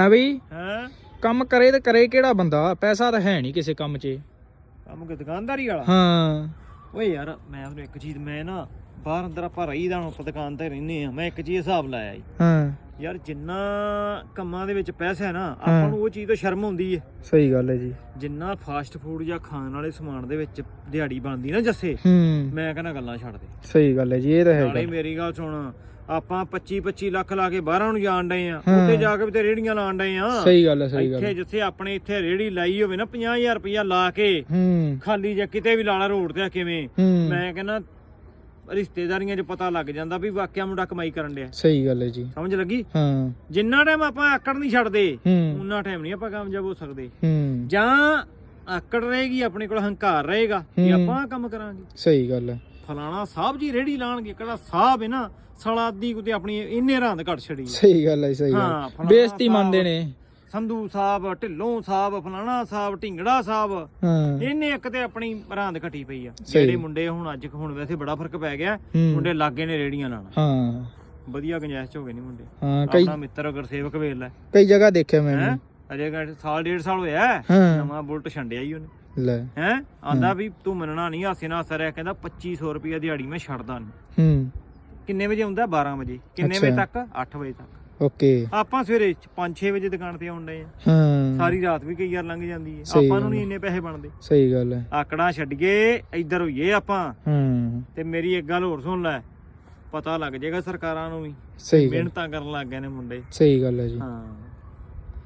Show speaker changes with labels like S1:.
S1: ਹਾਂ ਬਈ।
S2: ਹੈ?
S1: ਕੰਮ ਕਰੇ ਤੇ ਕਰੇ ਕਿਹੜਾ ਬੰਦਾ? ਪੈਸਾ ਤਾਂ ਹੈ ਨਹੀਂ ਕਿਸੇ ਕੰਮ 'ਚ।
S2: ਕੰਮ ਕਿ ਦੁਕਾਨਦਾਰੀ ਵਾਲਾ?
S1: ਹਾਂ।
S2: ਓਏ ਯਾਰ ਮੈਂ ਉਹਨੂੰ ਇੱਕ ਚੀਜ਼ ਮੈਂ ਨਾ ਬਾਹਰ ਅੰਦਰ ਆਪਾਂ ਰਹੀਦਾ ਹੁਣ ਆਪਾਂ ਦੁਕਾਨ ਤੇ ਰਹਿੰਦੇ ਆ ਮੈਂ ਇੱਕ ਚੀਜ਼ ਹਿਸਾਬ ਲਾਇਆ ਜੀ।
S1: ਹਾਂ।
S2: ਯਾਰ ਜਿੰਨਾ ਕੰਮਾਂ ਦੇ ਵਿੱਚ ਪੈਸਾ ਹੈ ਨਾ ਆਪਾਂ ਨੂੰ ਉਹ ਚੀਜ਼ ਤੋਂ ਸ਼ਰਮ ਆਉਂਦੀ ਹੈ
S1: ਸਹੀ ਗੱਲ ਹੈ ਜੀ। ਜਿੰਨਾ
S2: ਫਾਸਟ ਫੂਡ ਜਾਂ ਖਾਣ ਵਾਲੇ ਸਮਾਨ ਦੇ ਵਿੱਚ ਦਿਹਾੜੀ ਬਣਦੀ ਨਾ ਜੱਸੇ ਮੈਂ ਕਹਿੰਦਾ ਗੱਲਾਂ ਛੱਡ ਦੇ।
S1: ਸਹੀ ਗੱਲ ਹੈ ਜੀ ਇਹ ਤਾਂ ਹੈ
S2: ਨਾਲੇ ਮੇਰੀ ਗੱਲ ਸੁਣ ਆਪਾਂ 25 25 ਲੱਖ ਲਾ ਕੇ ਬਾਹਰਾਂ ਨੂੰ ਜਾਣ ਡਏ ਆ।
S1: ਹਾਂ।
S2: ਉੱਥੇ ਜਾ ਕੇ ਵੀ ਤੇ ਰੇੜੀਆਂ ਲਾਣ ਡਏ ਆ।
S1: ਸਹੀ ਗੱਲ ਹੈ ਸਹੀ ਗੱਲ
S2: ਇੱਥੇ
S1: ਹੈ।
S2: ਜਿੱਥੇ ਆਪਣੇ ਇੱਥੇ ਰੇੜੀ ਲਾਈ ਹੋਵੇ ਨਾ 50000 ਰੁਪਇਆ ਲਾ ਕੇ
S1: ਹੂੰ।
S2: ਖਾਲੀ ਜਾਂ ਕਿਤੇ ਵੀ ਲਾਲਾ ਰੋਡ ਤੇ ਆ ਕਿਵੇਂ?
S1: ਹੂੰ।
S2: ਮੈਂ ਕਹਿੰਦਾ ਰਿਸ਼ਤੇਦਾਰੀਆਂ 'ਚ ਪਤਾ ਲੱਗ ਜਾਂਦਾ ਵੀ ਵਾਕਿਆ ਮੁੰਡਾ ਕਮਾਈ ਕਰਨ ਡਿਆ।
S1: ਸਹੀ ਗੱਲ ਹੈ ਜੀ।
S2: ਸਮਝ ਲੱਗੀ?
S1: ਹਾਂ।
S2: ਜਿੰਨਾ ਟਾਈਮ ਆਪਾਂ ਆਕੜ ਨਹੀਂ ਛੱਡਦੇ
S1: ਹੂੰ।
S2: ਉਨਾ ਟਾਈਮ ਨਹੀਂ ਆਪਾਂ ਕਾਮਯਾਬ ਹੋ ਸਕਦੇ।
S1: ਹੂੰ।
S2: ਜਾਂ ਆਕੜ ਰਹੇਗੀ ਆਪਣੇ ਕੋਲ ਹੰਕਾਰ ਰਹੇਗਾ ਕਿ
S1: ਹੂੰ।
S2: ਆਪਾਂ ਆਹ ਕੰਮ ਕਰਾਂਗੇ।
S1: ਸਹੀ ਗੱਲ ਹੈ।
S2: ਫਲਾਣਾ ਸਾਹਿਬ ਜੀ ਰੇੜੀ ਲਾਣਗੇ ਕਿਹੜਾ ਸਾਹਿਬ ਹੈ ਨਾ ਸਾਲਾ ਅੱਧੀ ਕੁ ਤੇ ਆਪਣੀ ਇੰਨੇ ਰੰਦ ਘਟ ਛੜੀ।
S1: ਸਹੀ ਗੱਲ ਹੈ ਸਹੀ
S2: ਹਾਂ,
S1: ਗੱਲ
S2: ਫਲਾਣਾ
S1: ਬੇਇੱਜ਼ਤੀ। ਮੰਨਦੇ ਨੇ
S2: ਸੰਧੂ ਸਾਹਿਬ ਢਿੱਲੋਂ ਸਾਹਿਬ ਫਲਾਣਾ ਸਾਹਿਬ ਢਿੰਗੜਾ ਸਾਹਿਬ
S1: ਹਾਂ
S2: ਇਹਨੇ ਇੱਕ ਤੇ ਆਪਣੀ ਰਾਂਦ ਘਟੀ ਪਈ ਆ
S1: ਸਹੀ।
S2: ਜਿਹੜੇ ਮੁੰਡੇ ਹੁਣ ਅੱਜ ਹੁਣ ਵੈਸੇ ਬੜਾ ਫ਼ਰਕ ਪੈ ਗਿਆ
S1: ਹੂੰ।
S2: ਮੁੰਡੇ ਲੱਗੇ ਨੇ ਰੇੜੀਆਂ ਲਾਣਾ
S1: ਹਾਂ
S2: ਵਧੀਆ ਗੰਜਾਇਸ਼ ਚ ਹੋ ਗਏ ਨਹੀਂ ਮੁੰਡੇ
S1: ਹਾਂ ਕਈ
S2: ਆਪਣਾ ਮਿੱਤਰ ਗੁਰਸੇਵਕ ਵੇਲ ਲੈ
S1: ਕਈ ਜਗ੍ਹਾ ਦੇਖਿਆ ਮੈਂ
S2: ਹੈ। ਅਜੇ ਘੱਟ ਸਾਲ ਡੇਢ ਸਾਲ ਹੋਇਆ ਹੈ।
S1: ਹਾਂ
S2: ਨਵਾਂ ਬੁਲਟ ਛੰਡਿਆ ਹੀ ਉਹਨੇ
S1: ਲੈ।
S2: ਹੈ? ਆਂਦਾ ਵੀ ਤੂੰ ਮੰਨਣਾ ਨਹੀਂ ਹਾਸੇ ਨਾਲ ਹੱਸ ਰਿਹਾ ਕਹਿੰਦਾ 2500 ਰੁਪਏ ਦਿਹਾੜੀ ਮੈਂ ਛੱਡਦਾ ਨਹੀਂ
S1: ਹੂੰ।
S2: ਕਿੰਨੇ ਵਜੇ ਆਉਂਦਾ? 12 ਵਜੇ। ਕਿੰਨੇ। ਵਜੇ ਤੱਕ? 8 ਵਜੇ ਤੱਕ।
S1: ਓਕੇ।
S2: ਆਪਾਂ ਸਵੇਰੇ 5-6 ਵਜੇ ਦੁਕਾਨ ਤੇ ਆਉਂਦੇ ਆ।
S1: ਹਾਂ।
S2: ਸਾਰੀ ਰਾਤ ਵੀ ਕਈ ਵਾਰ ਲੰਘ ਜਾਂਦੀ ਹੈ ਆਪਾਂ ਨੂੰ ਨਹੀਂ। ਇੰਨੇ ਪੈਸੇ ਬਣਦੇ।
S1: ਸਹੀ ਗੱਲ ਹੈ
S2: ਆਕੜਾ ਛੱਡੀਏ ਇੱਧਰ ਹੋਈਏ ਆਪਾਂ।
S1: ਹਾਂ।
S2: ਤੇ ਮੇਰੀ ਇੱਕ ਗੱਲ ਹੋਰ ਸੁਣ ਲੈ। ਪਤਾ ਲੱਗ ਜਾਏਗਾ ਸਰਕਾਰਾਂ ਨੂੰ ਵੀ।
S1: ਸਹੀ
S2: ਮਿਹਨਤਾਂ ਕਰਨ ਲੱਗ ਗਏ ਨੇ ਮੁੰਡੇ।
S1: ਸਹੀ ਗੱਲ ਹੈ ਜੀ।
S2: ਹਾਂ।